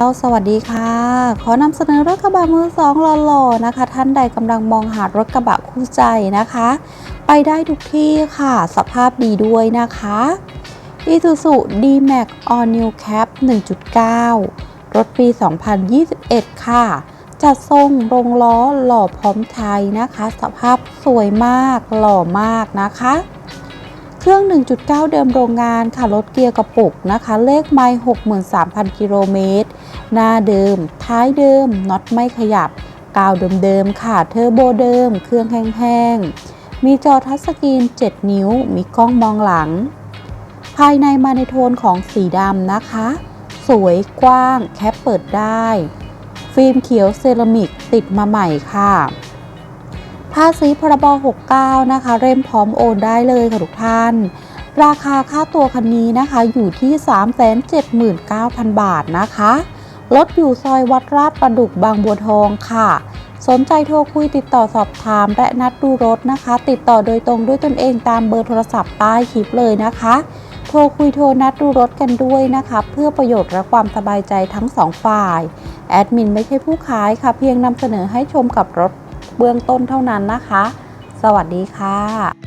เราสวัสดีค่ะ ขอนำเสนอรถกระบะมือสองหล่อๆนะคะ ท่านใดกำลังมองหารถกระบะคู่ใจนะคะ ไปได้ทุกที่ค่ะ สภาพดีด้วยนะคะ Isuzu D-Max All New Cap 1.9 รถปี 2021 ค่ะ จัดทรงลงล้อหล่อพร้อมไทยนะคะ สภาพสวยมากหล่อมากนะคะ เครื่อง 1.9 เดิมโรงงานค่ะ รถเกียร์กระปุกนะคะ เลขไมล์63,000 กิโลเมตร หน้าเดิม ท้ายเดิม น็อตไม่ขยับ กาวเดิมๆ ค่ะ เทอร์โบเดิม เครื่องแห้งๆ มีจอทัชสกรีน 7 นิ้ว มีกล้องมองหลัง ภายในมาในโทนของสีดำนะคะ สวยกว้าง แคปเปิดได้ ฟิล์มเขียวเซรามิกติดมาใหม่ค่ะภาษีพรบ69 นะคะ เร่มพร้อมโอนได้เลยค่ะทุกท่าน ราคาค่าตัวคันนี้นะคะอยู่ที่ 379,000 บาทนะคะ รถอยู่ซอยวัดราชประดุกบางบัวทองค่ะ สนใจโทรคุยติดต่อสอบถามและนัดดูรถนะคะ ติดต่อโดยตรงด้วยตนเองตามเบอร์โทรศัพท์ใต้คลิปเลยนะคะ โทรคุยโทรนัดดูรถกันด้วยนะคะ เพื่อประโยชน์และความสบายใจทั้งสองฝ่าย แอดมินไม่ใช่ผู้ขายค่ะ เพียงนำเสนอให้ชมกับรถเบื้องต้นเท่านั้นนะคะ สวัสดีค่ะ